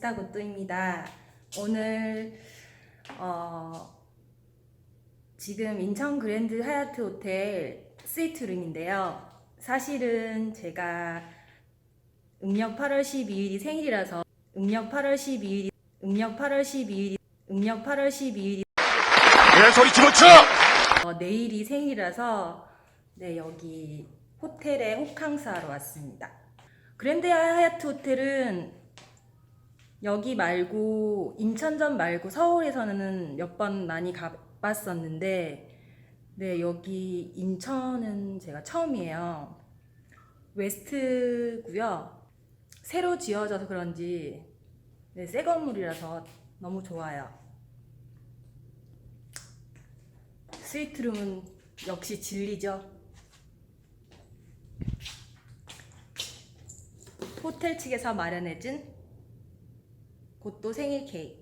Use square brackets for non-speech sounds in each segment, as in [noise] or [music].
반갑습니다. 오늘 어, 지금 인천 그랜드 하얏트 호텔 스위트룸인데요. 사실은 제가 음력 8월 12일이 생일이라서 음력 8월 12일이 음력 8월 12일이 음력 8월 12일이 개소리 집어쳐! 어, 내일이 생일이라서 네 여기 호텔에 호캉스 하러 왔습니다. 그랜드 하얏트 호텔은 여기 말고 인천점 말고 서울에서는 몇 번 많이 가봤었는데 네 여기 인천은 제가 처음이에요. 웨스트고요. 새로 지어져서 그런지 네, 새 건물이라서 너무 좋아요. 스위트룸은 역시 진리죠. 호텔 측에서 마련해준 곧도 생일 케이크.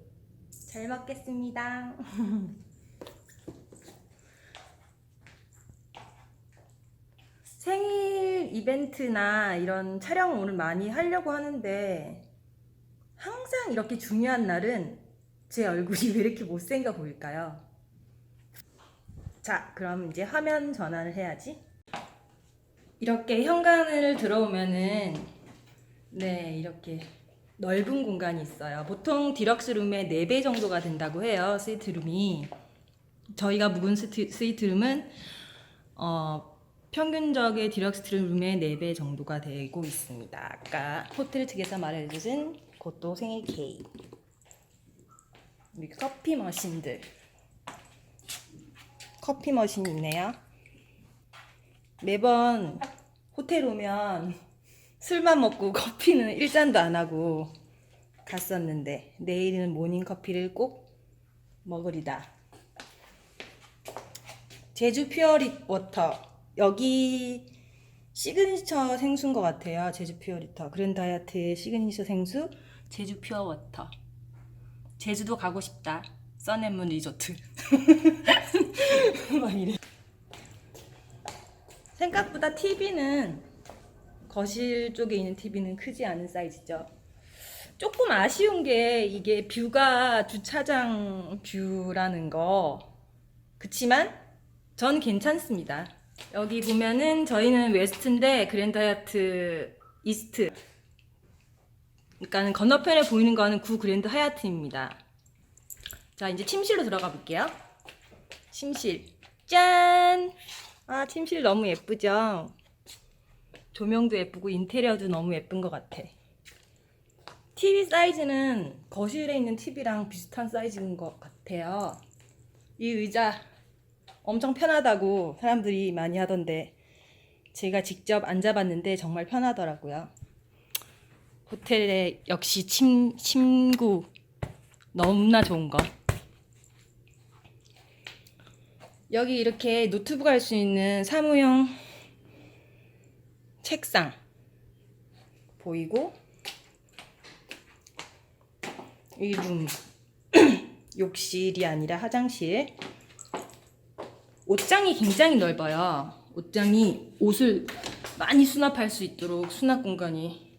잘 먹겠습니다. [laughs] 생일 이벤트나 이런 촬영 오늘 많이 하려고 하는데 항상 이렇게 중요한 날은 제 얼굴이 [laughs] 왜 이렇게 못생겨 보일까요? 자, 그럼 이제 화면 전환을 해야지. 이렇게 현관을 들어오면은 네, 이렇게 넓은 공간이 있어요. 보통 디럭스 룸의 4배 정도가 된다고 해요. 스위트 룸이. 저희가 묵은 스트, 스위트 룸은 어, 평균적의 디럭스 룸의 4배 정도가 되고 있습니다. 아까 호텔 측에서 말해주신 고또 생일 케이크. 우리 커피 머신들. 커피 머신 있네요. 매번 호텔 오면 술만 먹고 [laughs] 커피는 일잔도 안 하고 갔었는데 내일은 모닝 커피를 꼭 먹으리다. 제주 퓨어리 워터 여기 시그니처 생수인 것 같아요. 제주 퓨어리터 그랜드 하얏트의 시그니처 생수 제주 퓨어 워터. 제주도 가고 싶다. 써낸문 리조트. [laughs] 생각보다 TV는 거실 쪽에 있는 TV는 크지 않은 사이즈죠. 조금 아쉬운 게 이게 뷰가 주차장 뷰라는 거. 그치만 전 괜찮습니다. 여기 보면은 저희는 웨스트인데 그랜드 하얏트 이스트. 그러니까 건너편에 보이는 거는 구 그랜드 하얏트입니다. 자, 이제 침실로 들어가 볼게요. 침실. 짠! 아, 침실 너무 예쁘죠? 조명도 예쁘고 인테리어도 너무 예쁜 것 같아. TV 사이즈는 거실에 있는 TV랑 비슷한 사이즈인 것 같아요. 이 의자 엄청 편하다고 사람들이 많이 하던데 제가 직접 앉아봤는데 정말 편하더라고요. 호텔에 역시 침, 침구 너무나 좋은 거. 여기 이렇게 노트북 할 수 있는 사무용 책상 보이고 이 룸 [clears throat] 욕실이 아니라 화장실 옷장이 굉장히 넓어요. 옷장이 옷을 많이 수납할 수 있도록 수납 공간이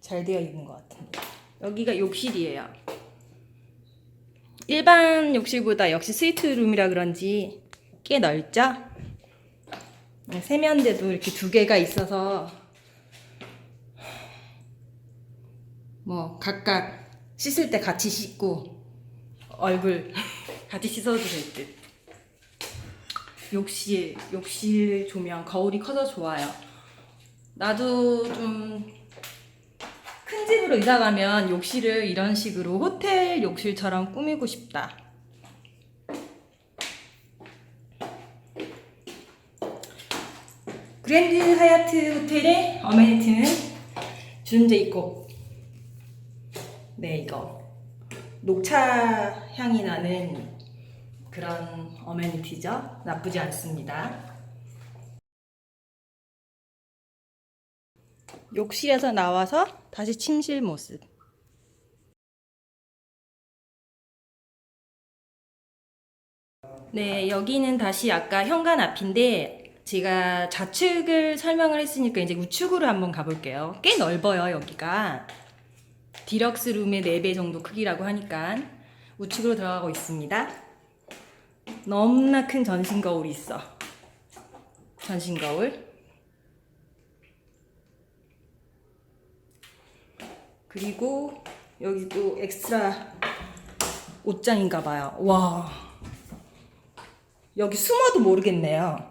잘 되어 있는 것 같은데 여기가 욕실이에요. 일반 욕실보다 역시 스위트룸이라 그런지 꽤 넓죠? 세면대도 이렇게 두 개가 있어서 뭐 각각 씻을 때 같이 씻고 얼굴 [laughs] 같이 씻어도 될 듯. 욕실, 욕실 조명 거울이 커서 좋아요. 나도 좀 큰 집으로 이사 가면 욕실을 이런 식으로 호텔 욕실처럼 꾸미고 싶다. 그랜드 하얏트 호텔의 어메니티는 준재 있고 네 이거. 녹차 향이 나는 그런 어메니티죠. 나쁘지 않습니다. 욕실에서 나와서 다시 침실 모습. 네 여기는 다시 아까 현관 앞인데 제가 좌측을 설명을 했으니까 이제 우측으로 한번 가볼게요. 꽤 넓어요, 여기가. 디럭스 룸의 4배 정도 크기라고 하니까 우측으로 들어가고 있습니다. 너무나 큰 전신 거울이 있어. 전신 거울. 그리고 여기 또 엑스트라 옷장인가 봐요. 와. 여기 숨어도 모르겠네요.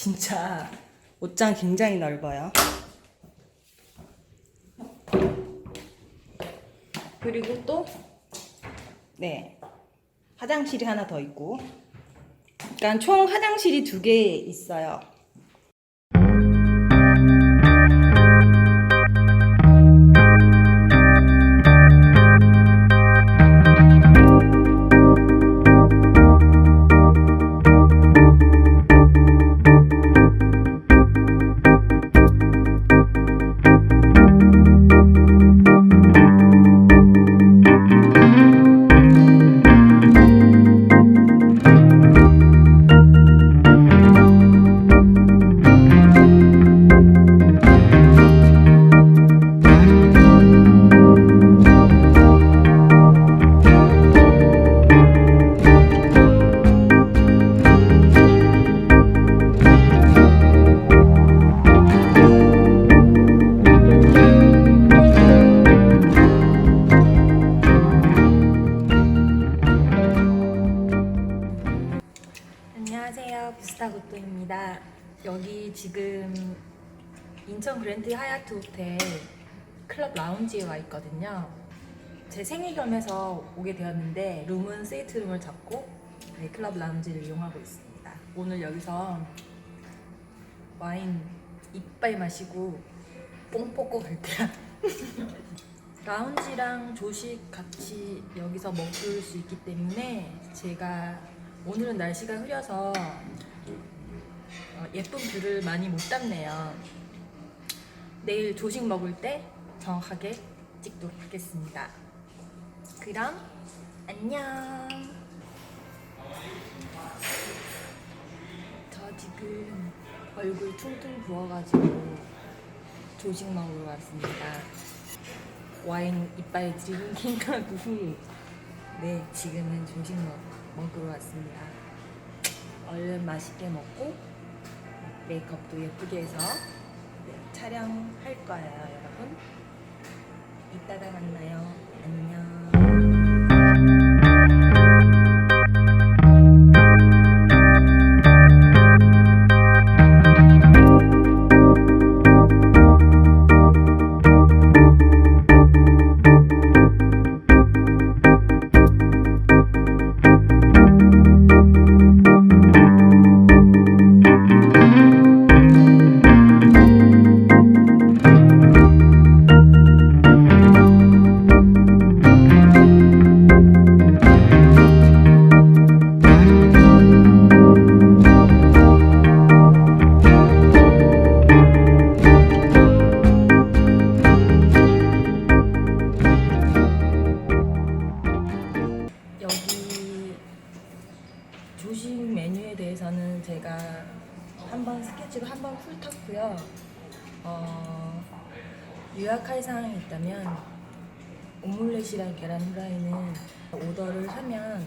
진짜 옷장 굉장히 넓어요. 그리고 또, 네. 화장실이 하나 더 있고. 그러니까 총 화장실이 두 개 있어요. 고토입니다. 여기 지금 인천 그랜드 하얏트 호텔 클럽 라운지에 와 있거든요. 제 생일 겸해서 오게 되었는데 룸은 스위트 룸을 잡고 네, 클럽 라운지를 이용하고 있습니다. 오늘 여기서 와인 이빨 마시고 뽕 뽑고 갈 거야. [laughs] 라운지랑 조식 같이 여기서 먹을 수 있기 때문에 제가 오늘은 날씨가 흐려서 어, 예쁜 뷰를 많이 못 담네요. 내일 조식 먹을 때 정확하게 찍도록 하겠습니다. 그럼 안녕. 저 지금 얼굴 퉁퉁 부어가지고 조식 먹으러 왔습니다. 와인 이빨 드링킹 하고 네 지금은 조식 먹, 먹으러 왔습니다. 얼른 맛있게 먹고 메이크업도 예쁘게 해서 네, 촬영할 거예요 여러분. 이따가 만나요. 안녕. 요약할 사항이 있다면 오믈렛이랑 계란 후라이는 오더를 하면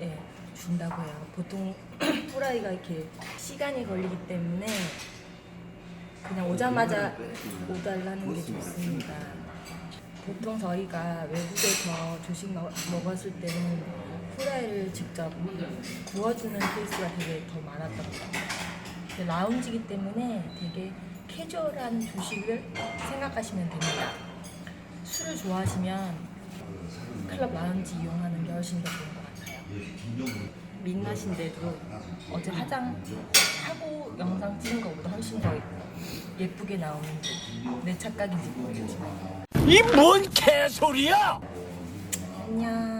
예, 준다고 해요. 보통 [clears throat] 후라이가 이렇게 시간이 걸리기 때문에 그냥 오자마자 하는 게 좋습니다. 보통 저희가 외국에서 조식 먹, 먹었을 때는 후라이를 직접 구워주는 케이스가 되게 더 많았던 것 같아요. 라운지기 때문에 되게 캐주얼한 조식을 생각하시면 됩니다. 술을 좋아하시면 클럽 라운지 이용하는 게 훨씬 더 좋은 것 같아요. 민낯인데도 어제 화장 하고 영상 찍은 것보다 훨씬 더 예쁘게 나오는지 내 착각인지 모르겠지만 이 뭔 개소리야! 안녕.